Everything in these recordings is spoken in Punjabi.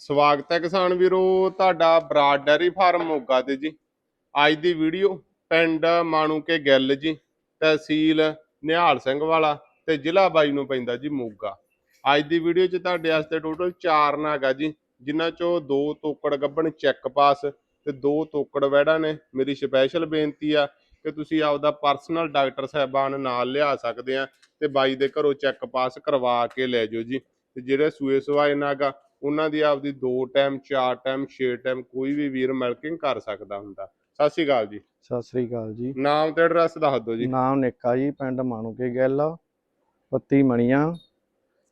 ਸਵਾਗਤ ਹੈ ਕਿਸਾਨ ਵੀਰੋ, ਤੁਹਾਡਾ ਬਰਾਡ ਡੈਰੀ ਫਾਰਮ ਮੋਗਾ ਤੇ ਜੀ। ਅੱਜ ਦੀ ਵੀਡੀਓ ਪਿੰਡ ਮਾਣੂਕੇ ਗਿੱਲ ਜੀ, ਤਹਿਸੀਲ ਨਿਹਾਲ ਸਿੰਘ ਵਾਲਾ ਤੇ ਜ਼ਿਲ੍ਹਾ ਬਾਈ ਨੂੰ ਪੈਂਦਾ ਜੀ ਮੋਗਾ। ਅੱਜ ਦੀ ਵੀਡੀਓ 'ਚ ਤੁਹਾਡੇ ਵਾਸਤੇ ਟੋਟਲ 4 ਨਾਗ ਆ ਜੀ, ਜਿਨ੍ਹਾਂ 'ਚੋਂ ਦੋ ਤੋਕੜ ਗੱਬਣ ਚੈੱਕ ਪਾਸ ਤੇ ਦੋ ਤੋਕੜ ਵੈੜਾਂ ਨੇ। ਮੇਰੀ ਸਪੈਸ਼ਲ ਬੇਨਤੀ ਆ ਕਿ ਤੁਸੀਂ ਆਪਦਾ ਪਰਸਨਲ ਡਾਕਟਰ ਸਾਹਿਬਾਨ ਨਾਲ ਲਿਆ ਸਕਦੇ ਆ ਤੇ ਬਾਈ ਦੇ ਘਰੋਂ ਚੈੱਕ ਪਾਸ ਕਰਵਾ ਕੇ ਲੈ ਜਾਓ ਜੀ। ਤੇ ਜਿਹੜੇ ਸੂਏ ਸਵਾਏ ਨਾਗਾ ਉਹਨਾਂ ਦੀ ਆਪਦੀ ਦੋ ਟਾਈਮ ਚਾਰ ਟਾਈਮ ਛੇ ਟਾਈਮ ਕੋਈ ਵੀ ਵੀਰ ਮਿਲਕਿੰਗ ਕਰ ਸਕਦਾ ਹੁੰਦਾ। ਸਤਿ ਸ਼੍ਰੀ ਅਕਾਲ ਜੀ। ਸਤਿ ਸ੍ਰੀ ਅਕਾਲ ਜੀ। ਨਾਮ ਤੇ ਐਡਰੈਸ ਦੱਸ ਦਿਓ ਜੀ। ਨਾਮ ਨਿੱਕਾ ਜੀ ਪਿੰਡ ਮਾਣੂਕੇ ਗਿੱਲ ਪੱਤੀ ਮਣੀਆਂ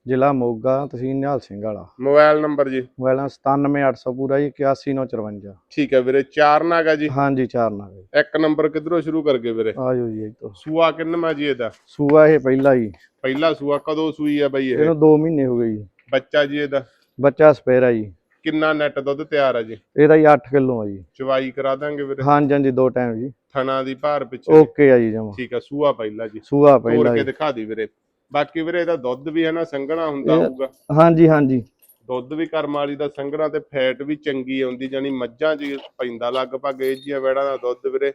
ਜ਼ਿਲ੍ਹਾ ਮੋਗਾ ਤਹਿਸੀਲ ਨਿਹਾਲ ਸਿੰਘ ਵਾਲਾ। ਮੋਬਾਈਲ ਨੰਬਰ ਜੀ। ਮੋਬਾਈਲ 97800 ਪੂਰਾ ਜੀ 81954 ਠੀਕ ਹੈ ਵੀਰੇ ਚਾਰ ਨਾਗਾ ਜੀ। ਹਾਂਜੀ ਚਾਰ ਜੀ। ਇੱਕ ਨੰਬਰ ਕਿੱਧਰੋਂ ਸ਼ੁਰੂ ਕਰਗੇ ਵੀਰੇ? ਆਜੋ ਜੀ ਇੱਥੋਂ ਸੂਆ ਕਿੰਨਵਾਂ ਜੀ ਇਹਦਾ? ਸੂਆ ਇਹ ਪਹਿਲਾ ਜੀ। ਪਹਿਲਾ ਸੂਆ ਕਦੋਂ ਸੂਈ ਆ ਬਈ ਇਹ? ਇਹਨੂੰ 2 ਮਹੀਨੇ ਹੋ ਗਏ ਜੀ। ਬੱਚਾ ਜੀ ਇਹਦਾ? ਬੱਚਾ ਸਪੇਰ ਆ ਜੀ। ਕਿੰਨਾ ਨੈਟ ਦੁੱਧ ਤਿਆਰ ਆ ਜੀ? ਇਹਦਾ ਹੀ 8 ਕਿਲੋ ਆ ਜੀ। ਚਵਾਈ ਕਰਾ ਦਾਂਗੇ ਵੀਰੇ? ਹਾਂਜੀ ਹਾਂਜੀ ਦੋ ਟਾਈਮ ਜੀ। ਥਣਾ ਦੀ ਭਾਰ ਪਿੱਛੇ। ਓਕੇ ਆ ਜੀ ਜਮਾ। ਠੀਕ ਆ ਸੂਆ ਪਹਿਲਾ ਜੀ। ਸੂਆ ਤੋੜ ਪਹਿਲਾ ਕੇ ਜੀ। ਦਿਖਾ ਦੀ ਵੀਰੇ। ਬਾਕੀ ਵੀਰੇ ਇਹਦਾ ਦੁੱਧ ਵੀ ਹੈ ਨਾ ਸੰਘਣਾ ਹੁੰਦਾ ਹੋਊਗਾ। ਹਾਂਜੀ ਹਾਂਜੀ। ਦੁੱਧ ਵੀ ਕਰਮ ਵਾਲੀ ਦਾ ਸੰਘਣਾ ਤੇ ਫੈਟ ਵੀ ਚੰਗੀ ਆਉਂਦੀ ਜਾਨੀ ਮੱਝਾਂ 'ਚ ਪੈਂਦਾ ਲਗਭਗ ਇਹ ਜੀਆਂ ਵੈੜਾਂ ਦਾ ਦੁੱਧ ਵੀਰੇ।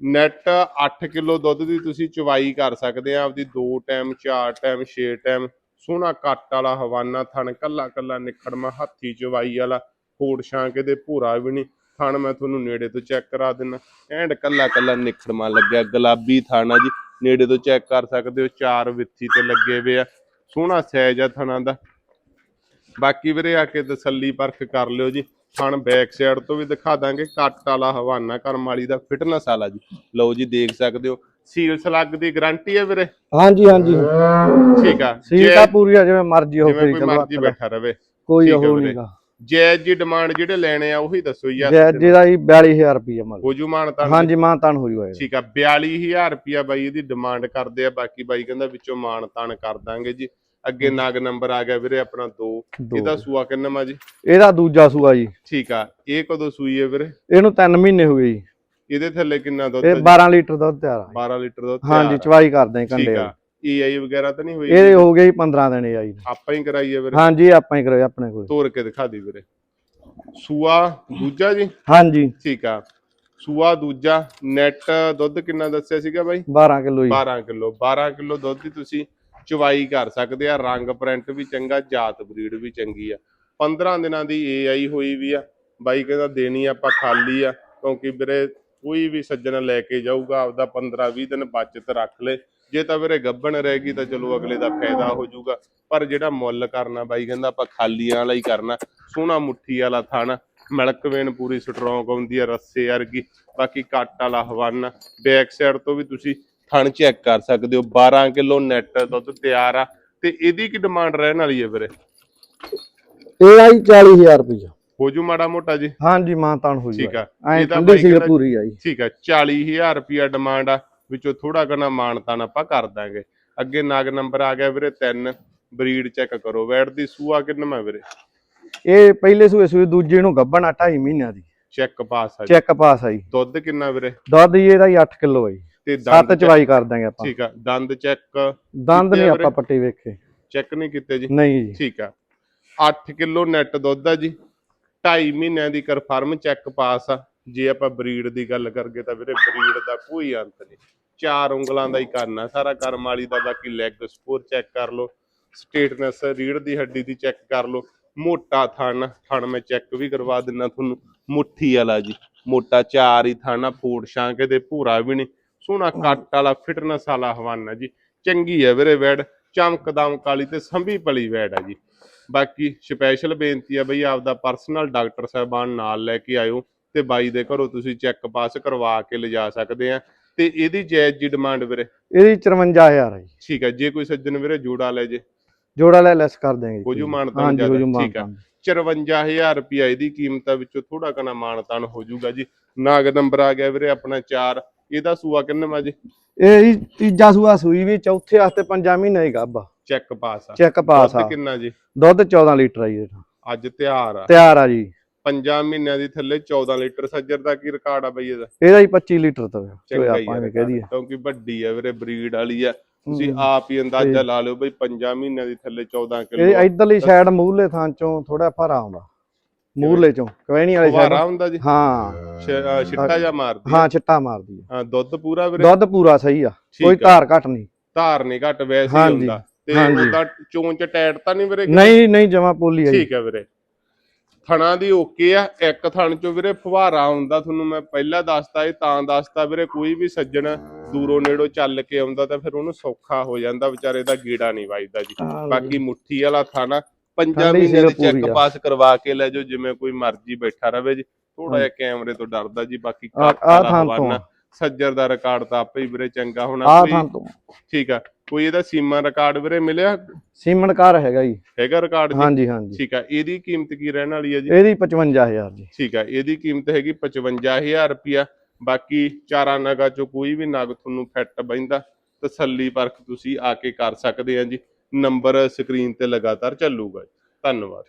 ਨੈਟ 8 ਕਿਲੋ ਦੁੱਧ ਦੀ ਤੁਸੀਂ ਚਵਾਈ ਕਰ ਸਕਦੇ ਆ ਆਪਦੀ 2 ਟਾਈਮ 4 ਟਾਈਮ 6 ਟਾਈਮ ਸੋਹਣਾ ਕੱਟ ਵਾਲਾ ਹਵਾਨਾ ਥਣ, ਕੱਲਾ ਕੱਲਾ ਨਿਖੜਮਾ ਹੱਥੀ ਚਵਾਈ ਵਾਲਾ ਕੋੜ ਛਾਂਕੇ ਦੇ ਭੂਰਾ ਵੀ ਨਹੀਂ। ਥਣ ਮੈਂ ਤੁਹਾਨੂੰ ਨੇੜੇ ਤੋਂ ਚੈੱਕ ਕਰਾ ਦਿੰਨਾ। ਐਂਡ ਕੱਲਾ ਕੱਲਾ ਨਿਖੜਮਾ ਲੱਗਿਆ, ਗੁਲਾਬੀ ਥਣ ਆ ਜੀ। ਨੇੜੇ ਤੋਂ ਚੈੱਕ ਕਰ ਸਕਦੇ ਹੋ, ਚਾਰ ਵਿੱਥੀ ਤੇ ਲੱਗੇ ਹੋਏ ਆ। ਸੋਹਣਾ ਸਾਈਜ਼ ਆ ਥਣਾਂ ਦਾ। ਬਾਕੀ ਵੀਰੇ ਆ ਕੇ ਤਸੱਲੀ ਪਰਖ ਕਰ ਲਿਓ ਜੀ। ਥਣ ਬੈਕ ਸਾਈਡ ਤੋਂ ਵੀ ਦਿਖਾ ਦਾਂਗੇ ਕੱਟ ਵਾਲਾ ਹਵਾਨਾ ਕਰਮ ਵਾਲੀ ਦਾ ਫਿਟਨੈਸ ਵਾਲਾ ਜੀ। ਲਓ ਜੀ, ਦੇਖ ਸਕਦੇ ਹੋ ਸੀਲ ਸਲੱਗ ਦੀ ਗਾਰੰਟੀ ਹੈ ਵੀਰੇ? ਹਾਂਜੀ ਹਾਂਜੀ। ਠੀਕ ਆ। ਸੀਟ ਤਾਂ ਪੂਰੀ ਆ ਜਿਵੇਂ ਮਰਜ਼ੀ ਹੋ ਕੋਈ ਚਲੋ ਮਰਜ਼ੀ ਬੈਠਾ ਰਵੇ। ਕੋਈ ਉਹ। ਨਹੀਂਗਾ ਜੈ ਜੀ ਡਿਮਾਂਡ ਜਿਹੜੇ ਲੈਣੇ ਆ ਉਹੀ ਦੱਸੋ ਯਾਰ ਜੈ ਜਿਹਦਾ ਜੀ 42000 ਰੁਪਏ ਮਤਲਬ ਹੋ ਜੂ ਮਾਨ ਤਾਂ। ਹਾਂਜੀ ਮਾਨ ਤਾਨ ਹੋ ਜੂਗਾ ਠੀਕ ਆ 42000 ਰੁਪਿਆ ਬਾਈ ਇਹਦੀ ਡਿਮਾਂਡ ਕਰਦੇ ਆ ਬਾਕੀ ਬਾਈ ਕਹਿੰਦਾ ਵਿੱਚੋਂ ਮਾਨ ਤਾਨ ਕਰ ਦਾਂਗੇ ਜੀ। ਅੱਗੇ ਨਾਗ ਨੰਬਰ ਆ ਗਿਆ ਵੀਰੇ ਆਪਣਾ 2 ਦੋ। ਇਹਦਾ ਸੂਆ ਕਿੰਨਾ ਜੀ? ਇਹਦਾ ਦੂਜਾ ਸੂਆ ਜੀ। ਠੀਕ ਆ ਇਹ ਕਦੋਂ ਸੂਈ ਹੈ ਵੀਰੇ? ਇਹਨੂੰ 3 ਮਹੀਨੇ ਹੋ ਗਏ ਜੀ। ਇਹਦੇ ਥੱਲੇ ਕਿੰਨਾ ਦੁੱਧ ਇਹ ਹੈ ਜੀ? 12 ਲੀਟਰ ਦੁੱਧ ਤਿਆਰ ਆ 12 ਲੀਟਰ ਦੁੱਧ ਹਾਂਜੀ ਤਿਆਰ ਆ। ਚਵਾਈ ਕਰਦੇ ਆ ਕੰਡੇ ਠੀਕ ਆ ਈਆਈ ਵਗੈਰਾ ਤਾਂ ਨਹੀਂ ਹੋਈ ਇਹ ਹੋ ਜੀ 15 ਦਿਨ ਇਹ ਆਈ। ਨੂੰ। ਆਪਾਂ ਹੀ ਕਰਾਈਏ ਵੀਰੇ। ਹਾਂਜੀ ਆਪਾਂ ਹੀ ਕਰਾਏ ਆਪਣੇ ਕੋਲ। ਤੋੜ ਕੇ ਦਿਖਾ ਦੀ ਵੀਰੇ। ਸੂਆ ਦੂਜਾ ਜੀ? ਹਾਂਜੀ। ਠੀਕ ਆ। ਸੂਆ ਦੂਜਾ ਨੈਟ ਦੁੱਧ ਕਿੰਨਾ ਦੱਸਿਆ ਸੀਗਾ ਬਾਈ? 12 ਕਿਲੋ ਜੀ। 12 ਕਿਲੋ। 12 ਕਿਲੋ ਦੁੱਧ ਦੀ ਤੁਸੀਂ ਚਵਾਈ ਕਰ ਸਕਦੇ ਆ। ਰੰਗ ਪ੍ਰਿੰਟ ਵੀ ਚੰਗਾ ਜਾਤ ਬਰੀਡ ਵੀ ਚੰਗੀ ਆ। 15 ਦਿਨਾਂ ਦੀ ਏਆਈ ਹੋਈ ਵੀ ਆ। ਬਾਈ ਕਹਿੰਦਾ ਦੇਣੀ ਆਪਾਂ ਖਾਲੀ ਆ। ਕਿਉਂਕਿ ਵੀਰੇ ਕੋਈ ਵੀ ਸੱਜਣ ਲੈ ਕੇ ਜਾਊਗਾ, ਆਪਦਾ 15 20 ਦਿਨ ਬਚਤ ਰੱਖ ਲੈ। ਜੇ ਤਾਂ ਵੀਰੇ ਗੱਬਣ ਗਈ ਤਾਂ ਚਲੋ ਅਗਲੇ ਦਾ ਫਾਇਦਾ ਹੋ ਜਾਊਗਾ। ਪਰ ਜਿਹੜਾ ਮੁੱਲ ਕਰਨਾ ਬਾਈ ਕਹਿੰਦਾ ਆਪਾਂ ਖਾਲੀਆਂ ਵਾਲਾ ਹੀ ਕਰਨਾ। ਸੋਹਣਾ ਮੁੱਠੀ ਵਾਲਾ ਥਣ, ਮਿਲਕ ਪੂਰੀ ਸਟਰੋਂਗ ਆਉਂਦੀ ਆ, ਰੱਸੇ ਵਰਗੀ। ਬਾਕੀ ਕੱਟ ਵਾਲਾ ਹਵਾਨਾ ਬੈਕ ਸਾਈਡ ਤੋਂ ਵੀ ਤੁਸੀਂ ਥਣ ਚੈੱਕ ਕਰ ਸਕਦੇ ਹੋ। 12 ਕਿਲੋ ਨੈਟ ਦੁੱਧ ਤਿਆਰ ਆ। ਤੇ ਇਹਦੀ ਕੀ ਡਿਮਾਂਡ ਰਹਿਣ ਵਾਲੀ ਹੈ ਵੀਰੇ? ਇਹ ਆਈ 40000 ਰੁਪਏ ਹੋ ਜੂ ਮਾੜਾ ਮੋਟਾ ਜੀ। ਹਾਂਜੀ ਮਾਨ ਤਾਨ ਹੋ ਠੀਕ ਜੂਗਾ ਆ। ਐ ਇਹ ਤਾਂ ਠੰਡੀ ਪੂਰੀ ਆਈ। ਠੀਕ ਆ 40000 ਰੁਪਿਆ ਡਿਮਾਂਡ ਆ ਵਿੱਚੋਂ ਥੋੜਾ ਘਣਾ ਮਾਨਤਾਨ ਆਪਾਂ ਕਰ ਦਾਂਗੇ। ਅੱਗੇ ਨਾਗ ਨੰਬਰ ਆ ਗਿਆ ਵੀਰੇ 3 ਬਰੀਡ ਚੈੱਕ ਕਰੋ। ਵੈਟ ਦੀ ਸੂਆ ਕਿੰਨਾ ਵੀਰੇ? ਇਹ ਪਹਿਲੇ ਸੂਏ ਸੂਏ ਦੂਜੇ ਨੂੰ ਗੱਭਣ ਆ 2.5 ਮਹੀਨਿਆਂ ਦੀ। ਚੈੱਕ ਪਾਸ ਆ ਜੀ। ਚੈੱਕ ਪਾਸ ਆਈ ਦੁੱਧ ਕਿੰਨਾ ਵੀਰੇ? ਦੁੱਧ ਜੀ ਇਹਦਾ ਹੀ 8 ਕਿਲੋ ਆਈ ਤੇ ਦੰਦ ਚਵਾਈ ਕਰ ਦਾਂਗੇ ਆਪਾਂ। ਠੀਕ ਆ ਦੰਦ ਚੈੱਕ ਦੰਦ ਨਹੀਂ ਆਪਾਂ? ਪੱਟੀ ਵੇਖੇ। ਚੈੱਕ ਨਹੀਂ ਕੀਤੇ ਜੀ? ਨਹੀਂ ਜੀ। ਠੀਕ ਆ। 8 ਕਿਲੋ ਨੈਟ ਦੁੱਧ ਆ ਜੀ। 2.5 ਮਹੀਨਿਆਂ ਦੀ ਕਨਫਰਮ ਚੈੱਕ ਪਾਸ ਆ। ਜੇ ਆਪਾਂ ਬਰੀਡ ਦੀ ਗੱਲ ਕਰਗੇ ਤਾਂ ਵੀਰੇ ਬਰੀਡ ਦਾ ਕੋਈ ਅੰਤ ਨਹੀਂ। ਚਾਰ ਉਂਗਲਾਂ ਦਾ ਹੀ ਕਰਨਾ ਸਾਰਾ ਕਰਮ ਵਾਲੀ ਦਾ ਬਾਕੀ ਲੈਗ ਸਪੋਰ ਚੈੱਕ ਕਰ ਲਓ। ਸਟੇਟਨੈਸ ਰੀੜ ਦੀ ਹੱਡੀ ਦੀ ਚੈੱਕ ਕਰ ਲਓ। ਮੋਟਾ ਥਣ ਥਣ ਮੈਂ ਚੈੱਕ ਵੀ ਕਰਵਾ ਦਿੰਨਾ ਤੁਹਾਨੂੰ। ਮੁੱਠੀ ਵਾਲਾ ਜੀ। ਮੋਟਾ ਚਾਰ ਹੀ ਥਣ ਆ। ਫੋੜ ਛਾਂਕੇ ਦੇ ਭੂਰਾ ਵੀ ਨਹੀਂ। ਸੋਹਣਾ ਕੱਟ ਵਾਲਾ ਫਿਟਨੈਸ ਵਾਲਾ ਹਵਾਨਾ ਜੀ। ਚੰਗੀ ਹੈ ਵੀਰੇ ਵੈੜ। ਚਮਕਦਮ ਕਾਲੀ ਤੇ ਸੰਭੀ ਪਲੀ ਵੈੜ ਆ ਜੀ। ਬਾਕੀ ਸਪੈਸ਼ਲ ਬੇਨਤੀ ਆ ਬਈ ਆਪਦਾ ਪਰਸਨਲ ਡਾਕਟਰ ਸਾਹਿਬਾਨ ਨਾਲ ਲੈ ਕੇ ਆਇਓ ਤੇ ਬਾਈ ਦੇ ਘਰੋਂ ਤੁਸੀਂ ਚੈੱਕ ਪਾਸ ਕਰਵਾ ਕੇ ਲਿਜਾ ਸਕਦੇ ਆ। ਤੇ ਇਹਦੀ ਜਾਇਜ਼ ਜੀ ਡਿਮਾਂਡ ਵੀਰੇ? ਇਹਦੀ 54000 ਆ ਜੀ। ਠੀਕ ਹੈ ਜੇ ਕੋਈ ਸੱਜਣ ਵੀਰੇ ਜੋੜਾ ਲੈ ਜੇ। ਜੋੜਾ ਲੈ ਲੈਸ ਕਰ ਦੇਂਗੇ ਹੋ ਮਾਨਤਾਨ ਹਾਂਜੀ ਹੋ ਜ਼ਿਆਦਾ, ਠੀਕ ਆ। ਮਾਨਤਾਨ। 54000 ਰੁਪਿਆ ਇਹਦੀ ਕੀਮਤ ਆ ਵਿੱਚੋਂ ਥੋੜਾ ਕਨਾ ਮਾਨਤਾਨ ਹੋ ਜਾਊਗਾ ਜੀ। ਨਾਗ ਨੰਬਰ ਆ ਗਿਆ ਵੀਰੇ ਆਪਣਾ 4 ਇਹਦਾ ਸੂਆ ਕਿੰਨਾ ਜੀ? ਇਹ ਤੀਜਾ ਸੂਆ ਸੂਈ ਵੀ ਚੌਥੇ ਵਾਸਤੇ 5 ਮਹੀਨੇ ਹੀ ਗੱਭਾ ਚੈੱਕ ਪਾਸ ਆ। ਚੈੱਕ ਪਾਸ ਆ। ਦੁੱਧ ਕਿੰਨਾ ਜੀ? ਦੁੱਧ 14 ਲੀਟਰ ਆ ਜੀ ਇਹਦਾ। ਅੱਜ ਤਿਆਰ ਆ। ਤਿਆਰ ਆ ਜੀ। ਪੰਜਾਂ ਮਹੀਨਿਆਂ ਦੀ ਥੱਲੇ 14 ਲੀਟਰ ਸੱਜਰ ਦਾ ਕੀ ਰਿਕਾਰਡ ਆ ਬਈ ਇਹਦਾ? ਇਹਦਾ ਹੀ 25 ਲੀਟਰ ਤੋਂ ਚੰਗਾ ਆਪਾਂ ਐਵੇਂ ਕਹਿ ਦਈਏ। ਕਿਉਂਕਿ ਵੱਡੀ ਆ ਵੀਰੇ ਬਰੀਡ ਵਾਲੀ ਆ। ਤੁਸੀਂ। ਆਪ ਹੀ ਅੰਦਾਜ਼ਾ ਲਾ ਲਿਓ ਬਈ 5 ਮਹੀਨਿਆਂ ਦੀ ਥੱਲੇ 14 ਇਹ ਕਿਲੋ ਇਧਰਲੀ ਸਾਈਡ ਮੂਹਰਲੇ ਥਾਂ ਚੋਂ ਥੋੜਾ ਭਾਰਾ ਆਉਂਦਾ। ਮੂਹਰਲੇ ਚੋਂ ਕਵੈਣੀ ਵਾਲੀ ਸਾਈਡ ਹੁੰਦਾ ਜੀ? ਹਾਂ। ਛਿੱਟਾ ਜਾਂ ਮਾਰਦੀ। ਹਾਂ ਛਿੱਟਾ ਮਾਰਦੀ ਹਾਂ ਦੁੱਧ ਪੂਰਾ ਵੀਰੇ? ਦੁੱਧ ਪੂਰਾ ਸਹੀ ਆ। ਕੋਈ ਧਾਰ ਘਟ ਨਹੀਂ। ਧਾਰ ਨਹੀਂ ਘਟ ਵੈਸੇ ਹੀ ਹੁੰਦਾ। ਤੇ। ਉਹਦਾ ਚੋਂ ਚ ਟੈਟ ਤਾਂ ਨਹੀਂ ਵੀਰੇ ਨਹੀਂ ਨਹੀਂ ਜਮਾ ਪੋਲੀ ਆਈ ਠੀਕ ਹੈ ਵੀਰੇ। ਥਣਾ ਦੀ ਓਕੇ ਆ ਇੱਕ ਥਣ ਚੋਂ ਵੀਰੇ ਫੁਹਾਰਾ ਆਉਂਦਾ ਤੁਹਾਨੂੰ ਮੈਂ ਪਹਿਲਾਂ ਦੱਸਤਾ ਇਹ ਤਾਂ ਦੱਸਤਾ ਵੀਰੇ ਕੋਈ ਵੀ ਸੱਜਣ ਦੂਰੋਂ ਨੇੜੋਂ ਚੱਲ ਕੇ ਆਉਂਦਾ ਤਾਂ ਫਿਰ ਉਹਨੂੰ ਸੌਖਾ ਹੋ ਜਾਂਦਾ ਵਿਚਾਰੇ ਦਾ ਗੀੜਾ ਨਹੀਂ ਵੱਜਦਾ ਜੀ। ਬਾਕੀ ਮੁੱਠੀ ਵਾਲਾ ਥਾਣਾ ਪੰਜਾਂ ਮਹੀਨੇ ਦੀ ਚੈੱਕ ਆ। ਪਾਸ ਕਰਵਾ ਕੇ ਲੈ ਜਾਓ ਜਿਵੇਂ ਕੋਈ ਮਰਜ਼ੀ ਬੈਠਾ ਰਵੇ ਜੀ। ਥੋੜਾ ਜਿਹਾ ਕੈਮਰੇ ਤੋਂ ਡਰਦਾ ਜੀ ਬਾਕੀ ਆ ਘੱਟ ਵਾਲਾ ਸੱਜਰ ਦਾ ਰਿਕਾਰਡ ਤਾਂ ਆਪੇ ਹੀ ਵੀਰੇ ਚੰਗਾ ਹੋਣਾ ਆ ਕੋਈ ਥਾਂ ਤੋਂ। ਠੀਕ ਆ। ਕੋਈ ਇਹਦਾ ਸੀਮਾ ਰਿਕਾਰਡ ਵੀਰੇ ਮਿਲਿਆ? ਸੀਮਨ ਕਾਰ ਹੈਗਾ ਜੀ। ਹੈਗਾ ਰਿਕਾਰਡ ਜੀ? ਹਾਂਜੀ ਹਾਂਜੀ। ਠੀਕ ਆ ਇਹਦੀ ਕੀਮਤ ਕੀ ਰਹਿਣ ਵਾਲੀ ਹੈ ਜੀ? ਇਹਦੀ 55000 ਜੀ। ਠੀਕ ਆ ਇਹਦੀ ਕੀਮਤ ਹੈਗੀ 55000 ਰੁਪਿਆ ਬਾਕੀ ਚਾਰਾਂ ਨਗਾਂ ਚੋਂ ਕੋਈ ਵੀ ਨਗ ਤੁਹਾਨੂੰ ਫਿੱਟ ਬੈਂਦਾ ਤਸੱਲੀ ਪਰਖ ਤੁਸੀਂ ਆ ਕੇ ਕਰ ਸਕਦੇ ਆ ਜੀ। ਨੰਬਰ ਸਕਰੀਨ ਤੇ ਲਗਾਤਾਰ ਚੱਲੂਗਾ ਜੀ। ਧੰਨਵਾਦ।